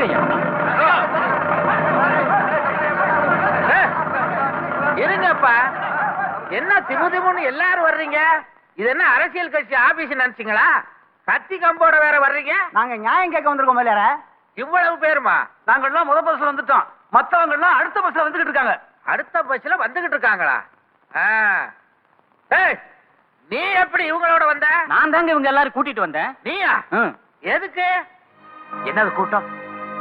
வாங்க. ஐயா ஏய், இருங்கப்பா. என்ன திமு திமுன்னு எல்லாரும் வர்றீங்க? இது என்ன அரசியல் கட்சி ஆபீஸ் நினைச்சீங்களா? கத்தி கம்போட வேற வர்றீங்க? நாங்க நியாயம் கேட்க வந்திருக்கோம் முதலியார இவ்வளவு பேருமா? நாங்கெல்லாம் முத பஸ்ல வந்துட்டோம். மத்தவங்க எல்லாம் அடுத்த பஸ்ல வந்துகிட்டு இருக்காங்க. அடுத்த பஸ்ல வந்துகிட்டு இருக்காங்களா? நீ எப்படி இவங்களோட வந்த? நான் தாங்க இவங்க எல்லாரும் கூட்டிட்டு வந்தேன். நீயா. எதுக்கு? என்னது கூட்டம்?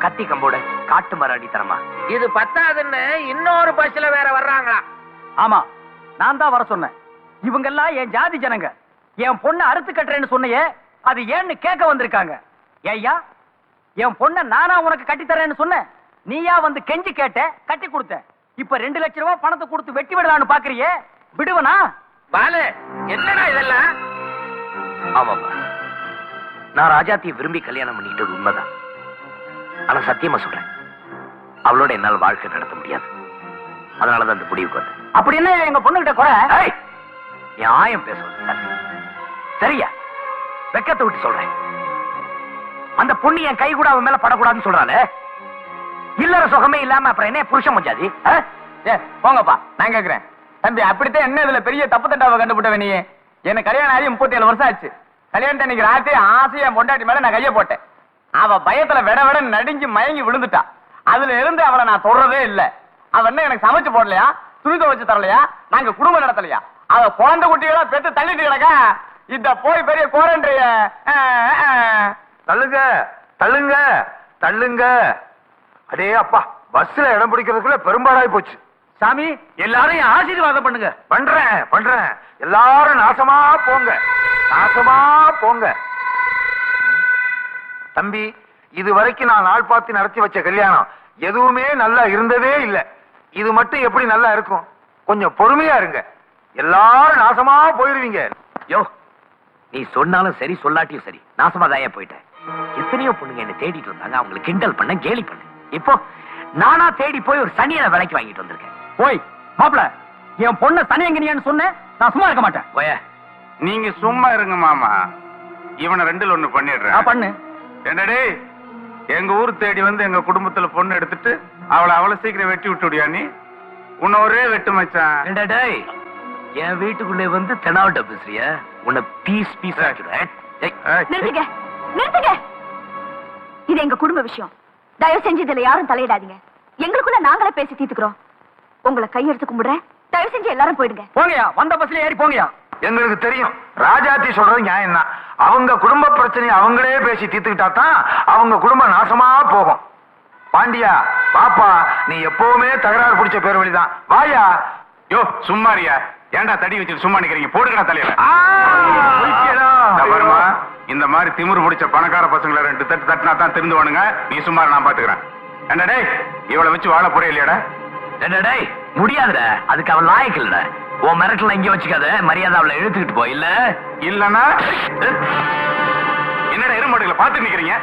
கத்தி கம்போட காட்டு மராடி தரமா இது பத்தாதுன்னு இன்னொரு பஸ்ல வேற வர்றாங்களா ஆமா நான் தான் வர சொன்னேன். இவங்க எல்லாம் என் ஜாதி ஜனங்க. என் பொண்ணை அறுத்து கட்டுறேன்னு சொன்னையே அது ஏன்னு கேட்க வந்திருக்காங்க. ஏய்யா என் பொண்ணை நானா உனக்கு கட்டி தரேன்னு சொன்னேன். நீயா வந்து கெஞ்சி கேட்ட கட்டி கொடுத்த இப்ப ரெண்டு லட்சம் ரூபாய் பணத்தை கொடுத்து வெட்டி விடலான்னு பாக்குறியே விடுவனா? பாலு என்னடா இதெல்லாம்? ஆமாப்பா. நான் ராஜாத்தியை விரும்பி கல்யாணம் பண்ணிக்கிட்டது உண்மைதான். ஆனா சத்தியமா சொல்றேன். அவளோட என்னால் வாழ்க்கை நடத்த முடியாது. அதனாலதான் அந்த முடிவுக்கு வந்தேன். அப்படி என்ன எங்க பொண்ணுகிட்ட குறை? நியாயம் பேசுவது சரியா? வெக்கத்தை விட்டு சொல்றேன். அந்த பொண்ணு என் கை கூட அவன் மேல படக்கூடாதுன்னு சொல்றாளே? இல்லற சுகமே இல்லாம அப்புறம் என்ன புருஷன் மஞ்சாதி போங்கப்பா நான் கேக்குறேன். தம்பி அப்படித்தான் என்ன இதுல பெரிய தப்பு தண்டாவை கண்டுபிட்ட நீ? எனக்கு கல்யாணம் ஆகி முப்பத்தி ஏழு வருஷம் ஆச்சு. கல்யாணம் அன்னைக்கு ராத்திரி ஆசையா பொண்டாட்டி மேல நான் கைய போட்டேன். அவ பயத்துல விட விட நடிஞ்சு மயங்கி விழுந்துட்டா. அதுல இருந்து அவளை நான் தொடரவே இல்ல. அவ என்ன எனக்கு சமைச்சு போடலையா? துணி துவைச்சு தரலையா? நாங்க குடும்பம் நடத்தலையா? அவ குழந்தை குட்டிகளா பெத்து தள்ளிட்டு கிடக்கா? இத போய் பெரிய கோரன்றிய தள்ளுங்க தள்ளுங்க தள்ளுங்க. அடே அப்பா பஸ்ல இடம் பிடிக்கிறதுக்குள்ள பெரும்பாடாய் போச்சு. சாமி எல்லாரையும் ஆசீர்வாதம் பண்ணுங்க. பண்றேன் பண்றேன். எல்லாரும் நாசமா போங்க. நாசமா போங்க. தம்பி இது வரைக்கும் நான் நாள் பார்த்து நடத்தி வச்ச கல்யாணம் எதுவுமே நல்லா இருந்ததே இல்ல. இது மட்டும் எப்படி நல்லா இருக்கும்? கொஞ்சம் பொறுமையா இருங்க. எல்லாரும் நாசமா போயிருவீங்க. யோ நீ சொன்னாலும் சரி சொல்லாட்டியும் சரி. நாசமா தாயா போயிட்டேன். எத்தனையோ பொண்ணுங்க என்ன தேடிட்டு வந்தாங்க. அவங்களை கிண்டல் பண்ண கேலி பண்ண. இப்போ நானா தேடி போய் ஒரு சனியனை விலைக்கு வாங்கிட்டு வந்திருக்கேன். போய் மாப்பிள என் பொண்ண தனியங்கனியான்னு சொன்னேன் நான் சும்மா இருக்க மாட்டேன். போய நீங்க சும்மா இருங்க மாமா. இவனை ரெண்டுல ஒண்ணு பண்ணிடுறேன். பண்ணு. என்னடே? எங்க ஊர் தேடி வந்து எங்க குடும்பத்துல பொண்ணு எடுத்துட்டு அவளை அவ்வளவு சீக்கிரம் வெட்டி விட்டுடியா நீ? உன்னை ஒரே வெட்டு மச்சான். என் வீட்டுக்குள்ளே வந்து தெனாவட்ட பேசுறிய? உன்னை பீஸ் பீஸ் நிறுத்துங்க நிறுத்துங்க. இது எங்க குடும்ப விஷயம். தயவு செஞ்சு இதுல யாரும் தலையிடாதீங்க. எங்களுக்குள்ள நாங்களே பேசி தீர்த்துக்கிறோம். உங்களை கையெடுத்து கும்பிடுறேன். தயவு செஞ்சு எல்லாரும் போயிடுங்க. போங்கயா வந்த பஸ்ல ஏறி போங்கயா எங்களுக்கு தெரியும். ராஜாத்தி சொல்றது நியாயம் தான் அவங்க குடும்ப பிரச்சனையை அவங்களே பேசி தீர்த்துக்கிட்டா தான் அவங்க குடும்பம் நாசமா போகும். பாண்டியா பாப்பா நீ எப்பவுமே தகராறு பிடிச்ச பேர் வழிதான் வாயா. யோ சும்மாரியா ஏன்டா தடி வச்சுட்டு சும்மா நிக்கிறீங்க? போடுங்கடா தலையில. பொய்க்கடா. இந்த மாதிரி திமிரு முடிச்ச பணக்கார பசங்களை ரெண்டு தட்டு தட்டினா தான் திருந்துவானுங்க. நீ சும்மா நான் பாத்துக்கிறேன். என்ன டேய் இவளை வச்சு வாழ போறே இல்லையாடா? டேய் முடியாதுடா. அதுக்கு அவன் லாயக்கு இல்லடா. உன் மிரட்டல இங்க வச்சுக்காத மரியாதை அவளை இழுத்துக்கிட்டு போ இல்ல? இல்லனா? என்னடா எருமாடுகளை பாத்து நிக்கிறீங்க?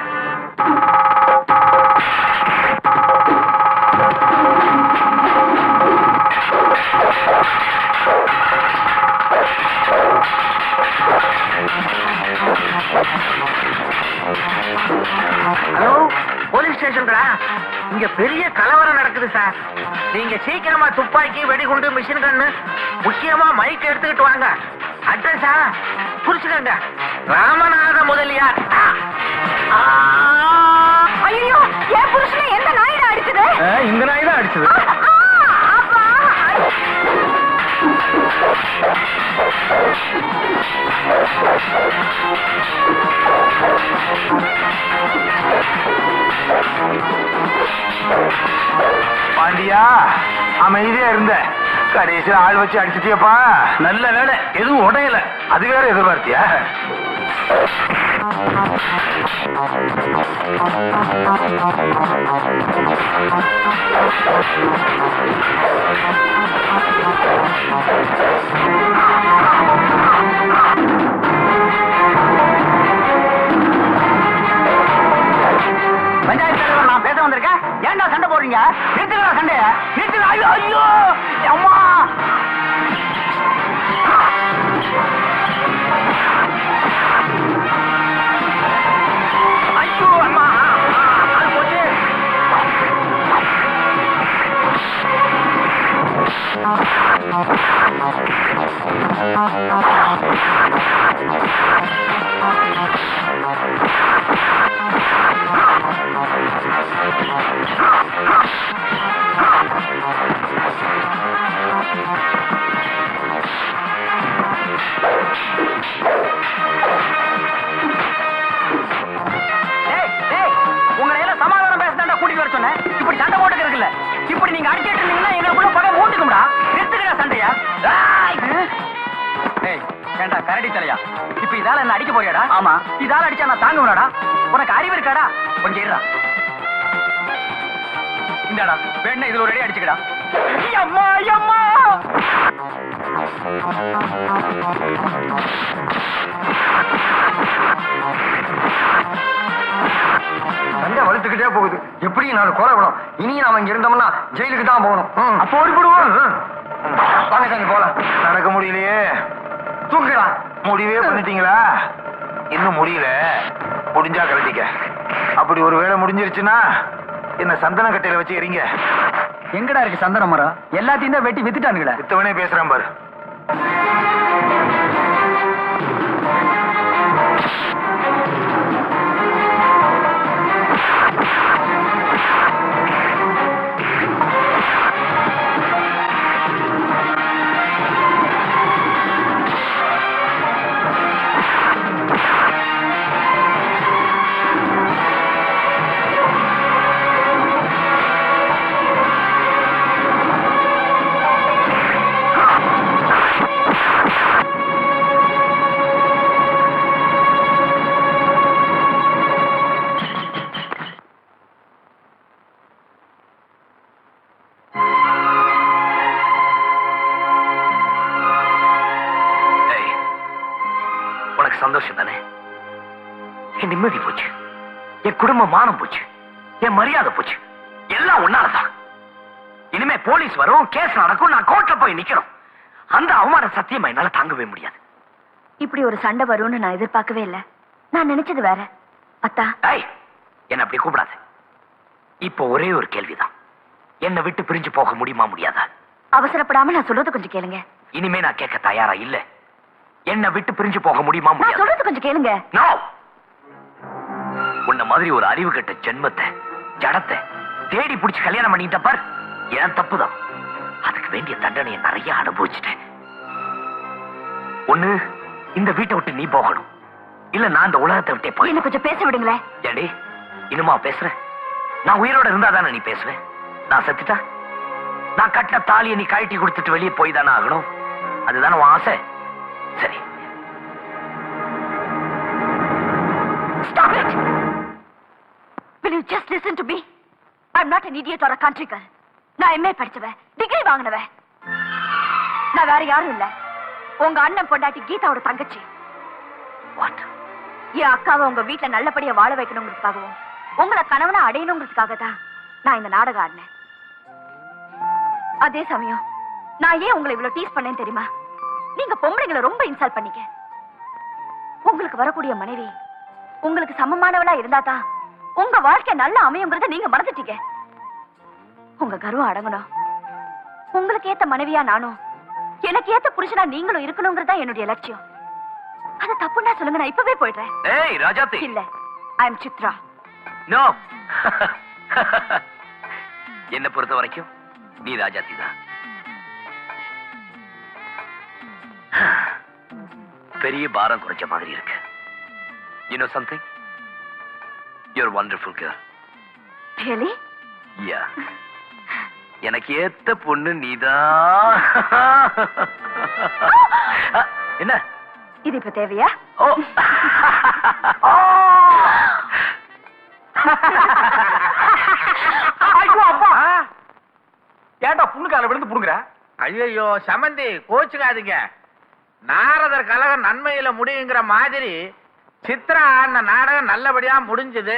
ஹலோ போலீஸ் ஸ்டேஷன்டா? இங்க பெரிய கலவரம் நடக்குது சார் நீங்க சீக்கிரமா துப்பாக்கி வெடிகுண்டு மிஷின் கண்ணு முக்கியமா மைக் எடுத்துக்கிட்டு வாங்க. அட்ரஸா குறிச்சுக்கங்க ராமநாத முதலியார். ஐயோ என் புருஷனை எந்த நாயிடா அடிச்சது? இந்த நாய் தான் அடிச்சது. அப்பா. பாண்டியா அமைதியா இருந்த. கடைசியில் ஆள் வச்சு அடிச்சிட்டியப்பா. நல்ல வேலை. எதுவும் உடையல. அது வேற எதிர்பார்த்தியா? பஞ்சாயத்து நிறுத்துக்கடா சண்டைய? நிறுத்துக்கடா ஐயோ ஐயோ! அம்மா! ஐயோ அம்மா! Oh, அது போச்சு இதால என்ன அடிக்க போறியாடா? ஆமா. இதால அடிச்சா நான் தாங்க முடியாடா உனக்கு அறிவு இருக்காடா? கொஞ்சம் இருடா. இந்தாடா வேணா இதுல ஒரு அடி அடிச்சுக்கடா. அம்மா அம்மா சண்டை வலுத்துக்கிட்டே போகுது. எப்படி நாலு கொலை விடும். இனி நாம இங்க இருந்தோம்னா ஜெயிலுக்கு தான் போகணும். அப்போ ஓடிப்படுவோம் வாங்க சாமி போலாம். நடக்க முடியலையே. தூக்குடா முடிவே பண்ணிட்டீங்களா? இன்னும் முடியல. முடிஞ்சா கழட்டிக்க அப்படி ஒரு வேலை முடிஞ்சிருச்சுன்னா என்ன சந்தன கட்டையில வச்சு எறீங்க. எங்கடா இருக்கு சந்தன மரம்? எல்லாத்தையும் தான் வெட்டி வித்துட்டானுங்களே. வித்தவனே பேசுறான் பாரு. சந்தோஷம் தானே என் நிம்மதி போச்சு. என் குடும்ப மானம் போச்சு. என் மரியாதை போச்சு. எல்லாம் உன்னாலதான். இனிமே போலீஸ் வரும் கேஸ் நடக்கும் நான் கோர்ட்ல போய் நிக்கணும். அந்த அவமான சத்தியமா என்னால தாங்கவே முடியாது. இப்படி ஒரு சண்டை வரும்னு நான் எதிர்பார்க்கவே இல்லை. நான் நினைச்சது வேற. அத்தா. ஏய் என்ன அப்படி கூப்பிடாத. இப்போ ஒரே ஒரு கேள்விதான். என்னை விட்டு பிரிஞ்சு போக முடியுமா முடியாதா? அவசரப்படாம நான் சொல்றது கொஞ்சம் கேளுங்க. இனிமே நான் கேட்க தயாரா இல்ல. என்னை விட்டு பிரிஞ்சு போக முடியுமா நான் முடியாது. சொல்றது கொஞ்சம் கேளுங்க. உன்ன மாதிரி ஒரு அறிவு கெட்ட ஜென்மத்தை ஜடத்தை தேடி புடிச்சு கல்யாணம் பண்ணிட்ட பார். என் தப்புதான். அதுக்கு வேண்டிய தண்டனையை நிறைய அனுபவிச்சுட்டேன். ஒண்ணு இந்த வீட்டை விட்டு நீ போகணும். இல்ல நான் இந்த உலகத்தை விட்டே என்ன போய் கொஞ்சம் பேச விடுங்களேன். ஏடி இன்னுமா பேசுறேன்? நான் உயிரோட இருந்தா தானே நீ பேசுவேன்? நான் செத்துட்டா? நான் கட்டின தாலியை நீ கழட்டி கொடுத்துட்டு வெளியே போய் தானே ஆகணும்? அதுதானே உன் ஆசை? சரி. Stop it! Will you just listen to me? I'm not an idiot or a country girl. நான் எம்ஏ படிச்சவன் டிகிரி வாங்கினவன் நான் வேற யாரும் இல்ல. உங்க அண்ணன் பொண்டாட்டி கீதாவோட தங்கச்சி. வாட் என் அக்காவை உங்க வீட்டுல நல்லபடியா வாழ வைக்கணுங்கிறதுக்காகவும் உங்களை கணவனை அடையணுங்கிறதுக்காக தான் நான் இந்த நாடகம் ஆடினேன். அதே சமயம் நான் ஏன் உங்களை இவ்வளவு டீஸ் பண்ணேன் தெரியுமா? நீங்க பொம்பளைங்களை ரொம்ப இன்சல்ட் பண்ணீங்க. உங்களுக்கு வரக்கூடிய மனைவி உங்களுக்கு சமமானவளா இருந்தா தான் உங்க வாழ்க்கை நல்லா அமையுங்கிறத நீங்க மறந்துட்டீங்க. உங்க கர்வம் அடங்கணும். உங்களுக்கு ஏத்த மனைவியா நானும் எனக்கு ஏத்த புருஷனா நீங்களும் இருக்கணுங்கிறதா என்னுடைய லட்சியம். அது தப்புன்னா சொல்லுங்க நான் இப்பவே போயிடுறேன். ஏய் ராஜாத்தி. இல்ல ஐ எம் சித்ரா நோ என்ன பொறுத்த வரைக்கும் நீ ராஜாத்தி தான். பெரிய பாரம் குறைச்ச மாதிரி இருக்கு. You know something your wonderful care really yeah எனக்கு ஏத்த பொண்ணு நீதான் என்ன? இது இப்ப தேவையா? ஓ. ஐயோ அப்பா. ஏன்டா புண்ணு கால விழுந்து புடுங்குற? ஐயோ சமந்தி கோச்சுக்காதீங்க. நாரதர் கழகம் நன்மையில முடியுங்கிற மாதிரி சித்ரா ஆடின நாடகம் நல்லபடியா முடிஞ்சது.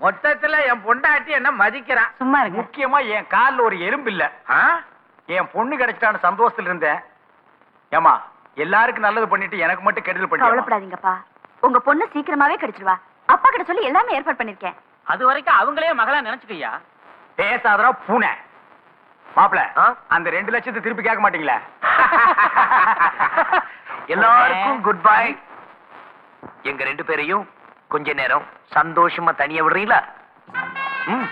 மொத்தத்துல என் பொண்டாட்டி என்ன மதிக்கிறான் சும்மா இருங்க. முக்கியமா என் கால்ல ஒரு எறும்பு இல்ல? என் பொண்ணு கிடைச்சிட்டான்னு சந்தோஷத்துல இருந்தேன். ஏமா எல்லாருக்கும் நல்லது பண்ணிட்டு எனக்கு மட்டும் கெடுதல் பண்ணி கவலைப்படாதீங்கப்பா. உங்க பொண்ணு சீக்கிரமாவே கிடைச்சிருவா. அப்பா கிட்ட சொல்லி எல்லாமே ஏற்பாடு பண்ணிருக்கேன். அது வரைக்கும் அவங்களே மகளா நினைச்சுக்கய்யா? பேசாதடா பூனை. மாப்பிள? அந்த ரெண்டு லட்சத்தை திருப்பி கேட்க மாட்டீங்களா? எல்லாருக்கும் குட் பை எங்க ரெண்டு பேரையும் கொஞ்ச நேரம் சந்தோஷமா தனியா விடுறீங்களா? ம்.